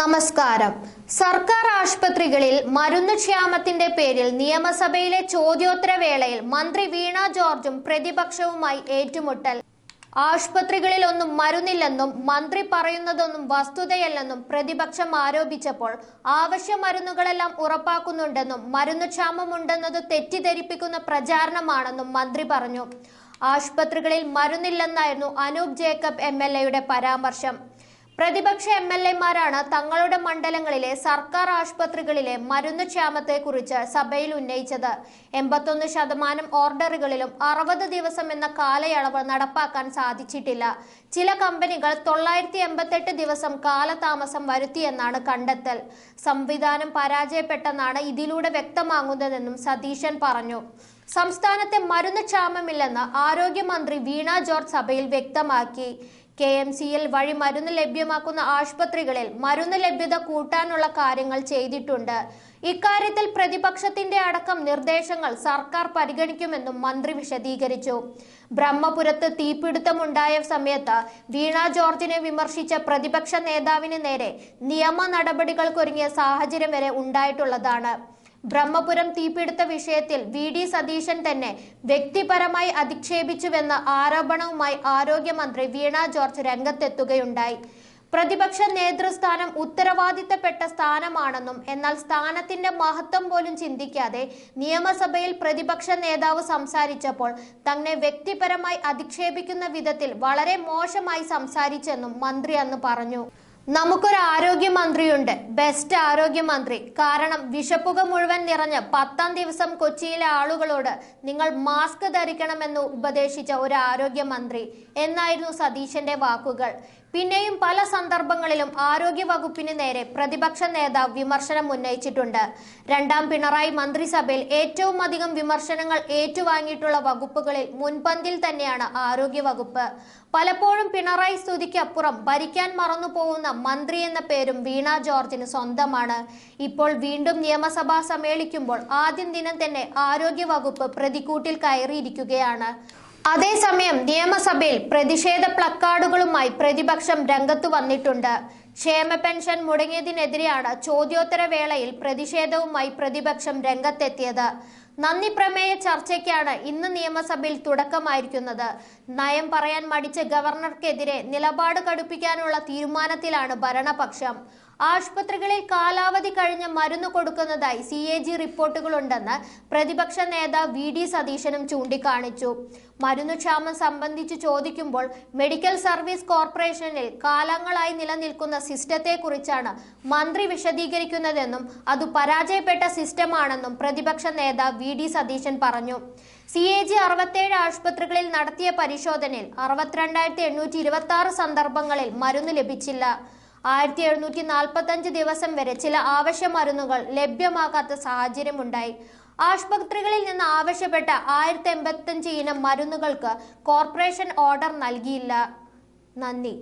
നമസ്കാരം. സർക്കാർ ആശുപത്രികളിൽ മരുന്ന് ക്ഷാമത്തിന്റെ പേരിൽ നിയമസഭയിലെ ചോദ്യോത്തരവേളയിൽ മന്ത്രി വീണ ജോർജും പ്രതിപക്ഷവുമായി ഏറ്റുമുട്ടൽ. ആശുപത്രികളിലൊന്നും മരുന്നില്ലെന്നും മന്ത്രി പറയുന്നതൊന്നും വസ്തുതയല്ലെന്നും പ്രതിപക്ഷം ആരോപിച്ചപ്പോൾ ആവശ്യ മരുന്നുകളെല്ലാം ഉറപ്പാക്കുന്നുണ്ടെന്നും മരുന്ന് ക്ഷാമമുണ്ടെന്നത് തെറ്റിദ്ധരിപ്പിക്കുന്ന പ്രചാരണമാണെന്നും മന്ത്രി പറഞ്ഞു. ആശുപത്രികളിൽ മരുന്നില്ലെന്നായിരുന്നു അനൂപ് ജേക്കബ് എം പരാമർശം. പ്രതിപക്ഷ എം എൽ എമാരാണ് തങ്ങളുടെ മണ്ഡലങ്ങളിലെ സർക്കാർ ആശുപത്രികളിലെ മരുന്ന് ക്ഷാമത്തെക്കുറിച്ച് സഭയിൽ ഉന്നയിച്ചത്. എൺപത്തൊന്ന് ശതമാനം ഓർഡറുകളിലും അറുപത് ദിവസം എന്ന കാലയളവ് നടപ്പാക്കാൻ സാധിച്ചിട്ടില്ല. ചില കമ്പനികൾ തൊള്ളായിരത്തി എൺപത്തെട്ട് ദിവസം കാലതാമസം വരുത്തിയെന്നാണ് കണ്ടെത്തൽ. സംവിധാനം പരാജയപ്പെട്ടെന്നാണ് ഇതിലൂടെ വ്യക്തമാകുന്നതെന്നും സതീശൻ പറഞ്ഞു. സംസ്ഥാനത്തെ മരുന്ന് ക്ഷാമമില്ലെന്ന് ആരോഗ്യമന്ത്രി വീണ ജോർജ് സഭയിൽ വ്യക്തമാക്കി. കെ എം സി എൽ വഴി മരുന്ന് ലഭ്യമാക്കുന്ന ആശുപത്രികളിൽ മരുന്ന് ലഭ്യത കൂട്ടാനുള്ള കാര്യങ്ങൾ ചെയ്തിട്ടുണ്ട്. ഇക്കാര്യത്തിൽ പ്രതിപക്ഷത്തിന്റെ അടക്കം നിർദ്ദേശങ്ങൾ സർക്കാർ പരിഗണിക്കുമെന്നും മന്ത്രി വിശദീകരിച്ചു. ബ്രഹ്മപുരത്ത് തീപിടുത്തമുണ്ടായ സമയത്ത് വീണ ജോർജിനെ വിമർശിച്ച പ്രതിപക്ഷ നേതാവിന് നേരെ നിയമ നടപടികൾക്കൊരുങ്ങിയ സാഹചര്യം വരെ ഉണ്ടായിട്ടുള്ളതാണ്. ബ്രഹ്മപുരം തീപിടുത്ത വിഷയത്തിൽ വി ഡി സതീശൻ തന്നെ വ്യക്തിപരമായി അധിക്ഷേപിച്ചുവെന്ന ആരോപണവുമായി ആരോഗ്യമന്ത്രി വീണ ജോർജ് രംഗത്തെത്തുകയുണ്ടായി. പ്രതിപക്ഷ നേതൃസ്ഥാനം ഉത്തരവാദിത്തപ്പെട്ട സ്ഥാനമാണെന്നും എന്നാൽ സ്ഥാനത്തിന്റെ മഹത്വം പോലും ചിന്തിക്കാതെ നിയമസഭയിൽ പ്രതിപക്ഷ നേതാവ് സംസാരിച്ചപ്പോൾ തന്നെ വ്യക്തിപരമായി അധിക്ഷേപിക്കുന്ന വിധത്തിൽ വളരെ മോശമായി സംസാരിച്ചെന്നും മന്ത്രി അന്ന് പറഞ്ഞു. നമുക്കൊരു ആരോഗ്യമന്ത്രിയുണ്ട്. ബെസ്റ്റ് ആരോഗ്യമന്ത്രി. കാരണം വിഷപ്പുക മുഴുവൻ നിറഞ്ഞ് പത്താം ദിവസം കൊച്ചിയിലെ ആളുകളോട് നിങ്ങൾ മാസ്ക് ധരിക്കണമെന്ന് ഉപദേശിച്ച ഒരു ആരോഗ്യമന്ത്രി. എന്നായിരുന്നു സതീശന്റെ വാക്കുകൾ. പിന്നെയും പല സന്ദർഭങ്ങളിലും ആരോഗ്യ വകുപ്പിന് നേരെ പ്രതിപക്ഷ നേതാവ് വിമർശനം ഉന്നയിച്ചിട്ടുണ്ട്. രണ്ടാം പിണറായി മന്ത്രിസഭയിൽ ഏറ്റവും അധികം വിമർശനങ്ങൾ ഏറ്റുവാങ്ങിയിട്ടുള്ള വകുപ്പുകളിൽ മുൻപന്തിൽ തന്നെയാണ് ആരോഗ്യ വകുപ്പ് പലപ്പോഴും പിണറായി സ്തുതിക്കപ്പുറം ഭരിക്കാൻ മറന്നു പോകുന്ന മന്ത്രി എന്ന പേരും വീണ ജോർജിന് സ്വന്തമാണ്. ഇപ്പോൾ വീണ്ടും നിയമസഭാ സമ്മേളിക്കുമ്പോൾ ആദ്യം ദിനം തന്നെ ആരോഗ്യ വകുപ്പ് പ്രതിക്കൂട്ടിൽ കയറിയിരിക്കുകയാണ്. അതേസമയം നിയമസഭയിൽ പ്രതിഷേധ പ്ലക്കാർഡുകളുമായി പ്രതിപക്ഷം രംഗത്തു വന്നിട്ടുണ്ട്. ക്ഷേമ പെൻഷൻ മുടങ്ങിയതിനെതിരെയാണ് ചോദ്യോത്തര വേളയിൽ പ്രതിഷേധവുമായി പ്രതിപക്ഷം രംഗത്തെത്തിയത്. നന്ദി പ്രമേയ ചർച്ചയ്ക്കാണ് ഇന്ന് നിയമസഭയിൽ തുടക്കമായിരിക്കുന്നത്. നയം പറയാൻ മടിച്ച ഗവർണർക്കെതിരെ നിലപാട് കടുപ്പിക്കാനുള്ള തീരുമാനത്തിലാണ് ഭരണപക്ഷം. ആശുപത്രികളിൽ കാലാവധി കഴിഞ്ഞ് മരുന്ന് കൊടുക്കുന്നതായി സി എ ജി റിപ്പോർട്ടുകളുണ്ടെന്ന് പ്രതിപക്ഷ നേതാവ് വി ഡി സതീശനും ചൂണ്ടിക്കാണിച്ചു. മരുന്ന് ക്ഷാമം സംബന്ധിച്ച് ചോദിക്കുമ്പോൾ മെഡിക്കൽ സർവീസ് കോർപ്പറേഷനിൽ കാലങ്ങളായി നിലനിൽക്കുന്ന സിസ്റ്റത്തെക്കുറിച്ചാണ് മന്ത്രി വിശദീകരിക്കുന്നതെന്നും അത് പരാജയപ്പെട്ട സിസ്റ്റമാണെന്നും പ്രതിപക്ഷ നേതാവ് വി ഡി സതീശൻ പറഞ്ഞു. സി എ ജി അറുപത്തേഴ് ആശുപത്രികളിൽ നടത്തിയ പരിശോധനയിൽ അറുപത്തിരണ്ടായിരത്തി എണ്ണൂറ്റി ഇരുപത്തി ആറ് സന്ദർഭങ്ങളിൽ മരുന്ന് ലഭിച്ചില്ല. ആയിരത്തി എഴുന്നൂറ്റി നാൽപ്പത്തി അഞ്ച് ദിവസം വരെ ചില ആവശ്യ മരുന്നുകൾ ലഭ്യമാകാത്ത സാഹചര്യമുണ്ടായി. ആശുപത്രികളിൽ നിന്ന് ആവശ്യപ്പെട്ട ആയിരത്തി എൺപത്തഞ്ച് ഇനം മരുന്നുകൾക്ക് കോർപ്പറേഷൻ ഓർഡർ നൽകിയില്ല. നന്ദി.